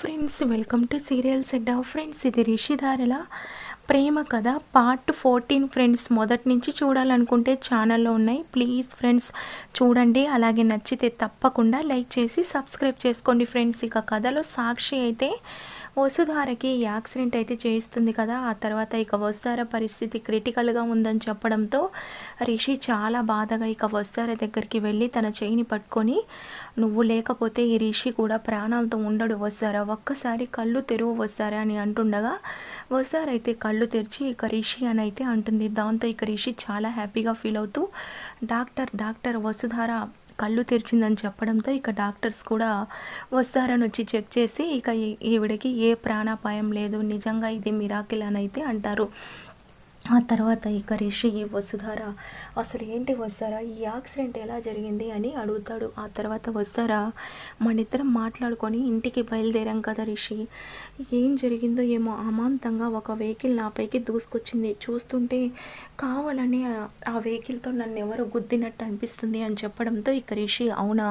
Friends welcome to serial సెడ్ friends ఇది రిషిధారల ప్రేమ కథ. పార్ట్ ఫోర్టీన్ ఫ్రెండ్స్ మొదటి నుంచి చూడాలనుకుంటే ఛానల్లో ఉన్నాయి. ప్లీజ్ ఫ్రెండ్స్ చూడండి. అలాగే నచ్చితే తప్పకుండా లైక్ చేసి సబ్స్క్రైబ్ చేసుకోండి ఫ్రెండ్స్ ఇక కథలో సాక్షి అయితే వసుధారకి యాక్సిడెంట్ అయితే చేయిస్తుంది కదా. ఆ తర్వాత ఇక వసుధార పరిస్థితి క్రిటికల్గా ఉందని చెప్పడంతో రిషి చాలా బాధగా ఇక వసుధార దగ్గరికి వెళ్ళి తన చేయిని పట్టుకొని నువ్వు లేకపోతే ఈ రిషి కూడా ప్రాణాలతో ఉండడు వస్తారా ఒక్కసారి కళ్ళు తెరువు వస్తారా అని అంటుండగా వస్తారైతే కళ్ళు తెరిచి ఇక రిషి అని అయితే అంటుంది. దాంతో ఇక రిషి చాలా హ్యాపీగా ఫీల్ అవుతూ డాక్టర్ డాక్టర్ వసుధార కళ్ళు తెరిచిందని చెప్పడంతో ఇక డాక్టర్స్ కూడా వస్తారని వచ్చి చెక్ చేసి ఇక ఈవిడకి ఏ ప్రాణాపాయం లేదు. నిజంగా ఇది మిరాకిల్ అని అయితే అంటారు. ఆ తర్వాత ఇక రిషి వసుధార అసలు ఏంటి వస్తారా ఈ యాక్సిడెంట్ ఎలా జరిగింది? అని అడుగుతాడు. ఆ తర్వాత వస్తారా మన ఇద్దరం మాట్లాడుకొని ఇంటికి బయలుదేరాం కదా రిషి. ఏం జరిగిందో ఏమో అమాంతంగా ఒక వెహికల్ నాపైకి దూసుకొచ్చింది. చూస్తుంటే కావాలని ఆ వెహికల్తో నన్ను ఎవరు గుద్దినట్టు అనిపిస్తుంది అని చెప్పడంతో ఇక రిషి అవునా?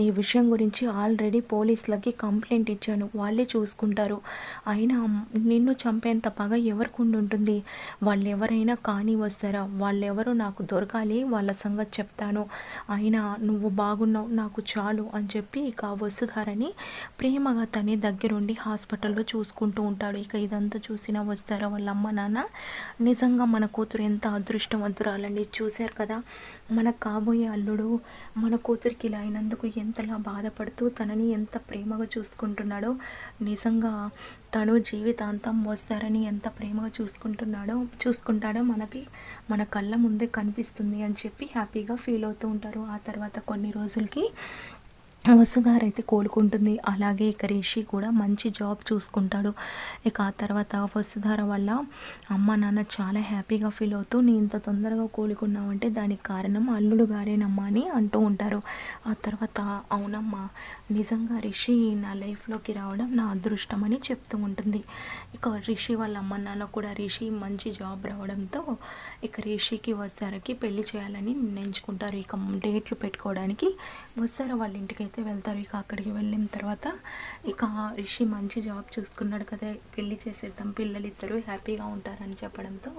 ఈ విషయం గురించి ఆల్రెడీ పోలీసులకి కంప్లైంట్ ఇచ్చాను. వాళ్ళే చూసుకుంటారు. అయినా నిన్ను చంపేంత పగ ఎవరికి ఉంటుంది వాళ్ళు ఎవరైనా కానీ వస్తారా వాళ్ళెవరో నాకు దొరకాలి వాళ్ళ సంగతి చెప్తాను. అయినా నువ్వు బాగున్నావు నాకు చాలు అని చెప్పి ఇక వసుధారని ప్రేమగా తనే దగ్గరుండి హాస్పిటల్లో చూసుకుంటూ ఉంటాడు. ఇక ఇదంతా చూసినా వస్తారా వాళ్ళ అమ్మ నాన్న నిజంగా మన కూతురు ఎంత అదృష్టవంతురాలండి. చూశారు కదా మన కాబోయే అల్లుడు మన కూతురికి ఇలా అయినందుకు ఎంతలా బాధపడుతూ తనని ఎంత ప్రేమగా చూసుకుంటున్నాడో. నిజంగా తను జీవితాంతం వస్తారని ఎంత ప్రేమగా చూసుకుంటున్నాడో చూసుకుంటాడో మనకి మన కళ్ళ ముందే కనిపిస్తుంది అని చెప్పి హ్యాపీగా ఫీల్ అవుతూ ఉంటారు. ఆ తర్వాత కొన్ని రోజులకి వసుధార అయితే కోలుకుంటుంది. అలాగే ఇక రిషి కూడా మంచి జాబ్ చూసుకుంటాడు. ఇక ఆ తర్వాత వసుధార వల్ల అమ్మ నాన్న చాలా హ్యాపీగా ఫీల్ అవుతూ నీ ఇంత తొందరగా కోలుకున్నావంటే దానికి కారణం అల్లుడు గారేనమ్మా అని అంటూ ఉంటారు. ఆ తర్వాత అవునమ్మా నిజంగా రిషి నా లైఫ్లోకి రావడం నా అదృష్టం అని చెప్తూ ఉంటుంది. ఇక రిషి వాళ్ళ అమ్మ నాన్న కూడా రిషి మంచి జాబ్ రావడంతో ఇక రిషికి వసారకి పెళ్ళి చేయాలని నిర్ణయించుకుంటారు. ఇక డేట్లు పెట్టుకోవడానికి వస్తార వాళ్ళ ఇంటికి అయితే వెళ్తారు. ఇక అక్కడికి వెళ్ళిన తర్వాత ఇక రిషి మంచి జాబ్ చూసుకున్నాడు కదా. పెళ్ళి చేసేద్దాం పిల్లలు ఇద్దరు హ్యాపీగా ఉంటారని చెప్పడంతో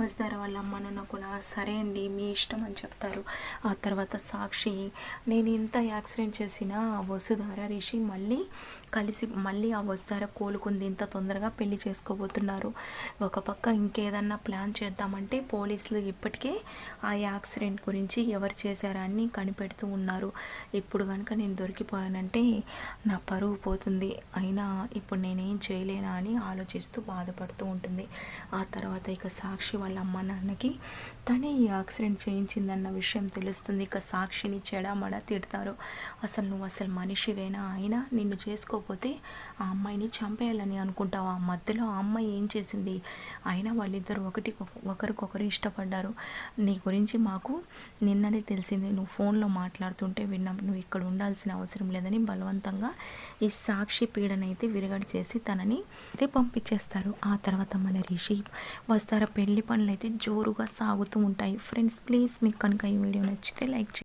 వస్తారు. వాళ్ళ అమ్మ నాన్న కూడా సరే అండి మీ ఇష్టం అని చెప్తారు. ఆ తర్వాత సాక్షి నేను ఇంత యాక్సిడెంట్ చేసిన వసుధార రిషి మళ్ళీ కలిసి మళ్ళీ ఆ వస్తారా కోలుకుంది ఇంత తొందరగా పెళ్ళి చేసుకోబోతున్నారు. ఒక పక్క ఇంకేదన్నా ప్లాన్ చేద్దామంటే పోలీసులు ఇప్పటికే ఆ యాక్సిడెంట్ గురించి ఎవరు చేశారా అని కనిపెడుతూ ఉన్నారు. ఇప్పుడు కనుక నేను దొరికిపోయానంటే నా పరువు పోతుంది. అయినా ఇప్పుడు నేనేం చేయలేనా అని ఆలోచిస్తూ బాధపడుతూ ఉంటుంది. ఆ తర్వాత ఇక సాక్షి వాళ్ళ అమ్మ నాన్నకి తనే ఈ యాక్సిడెంట్ చేయించిందన్న విషయం తెలుస్తుంది. ఇక సాక్షిని చెడమడ తిడతారు. అసలు నువ్వు అసలు మనిషివేనా? అయినా నిన్ను చేసుకో లేకపోతే ఆ అమ్మాయిని చంపేయాలని అనుకుంటావు. ఆ మధ్యలో ఆ అమ్మాయి ఏం చేసింది? అయినా వాళ్ళిద్దరు ఒకటి ఒకరికొకరు ఇష్టపడ్డారు. నీ గురించి మాకు నిన్ననే తెలిసింది. నువ్వు ఫోన్లో మాట్లాడుతుంటే విన్నాం. నువ్వు ఇక్కడ ఉండాల్సిన అవసరం లేదని బలవంతంగా ఈ సాక్షి పీడనైతే విరగడి చేసి తనని అయితే పంపించేస్తారు. ఆ తర్వాత మన రిషి వస్తారా? పెళ్ళి పనులు అయితే జోరుగా సాగుతూ ఉంటాయి. ఫ్రెండ్స్ ప్లీజ్ మీకు కనుక ఈ వీడియో నచ్చితే లైక్